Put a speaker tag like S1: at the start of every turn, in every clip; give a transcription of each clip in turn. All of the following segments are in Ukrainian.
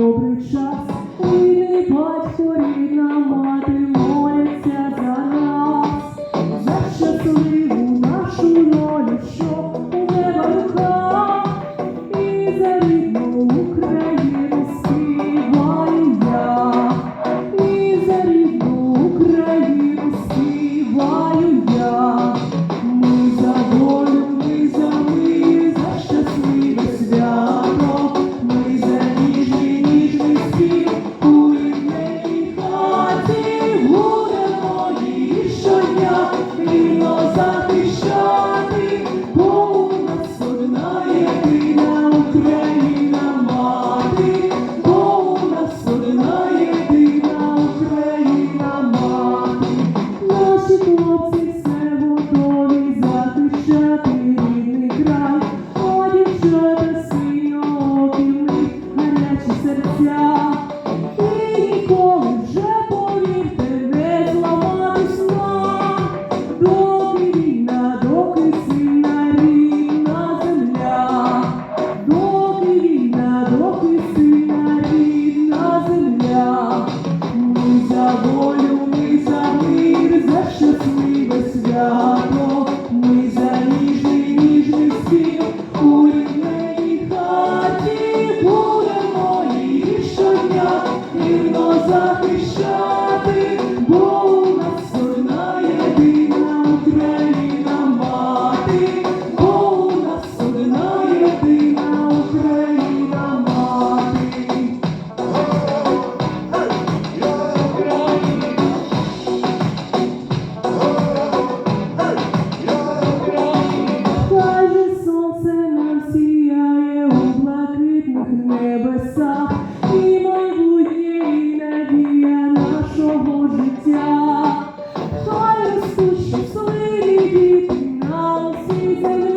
S1: Dobrych захищати, бо у єдина Україна мати, бо у єдина Україна мати. Каже сонце нам сіяє у блакитних небесах, життя. Хай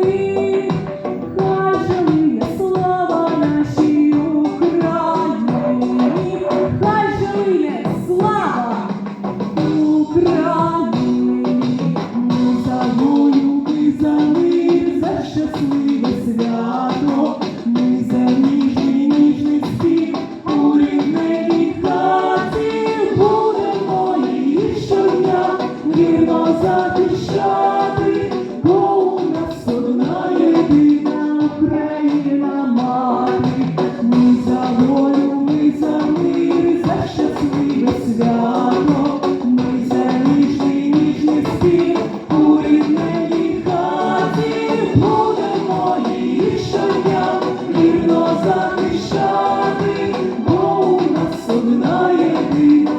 S1: свято, ніжний ніжний спів, у рідній хаті будемо її вірно захищати, бо у нас одна єдина.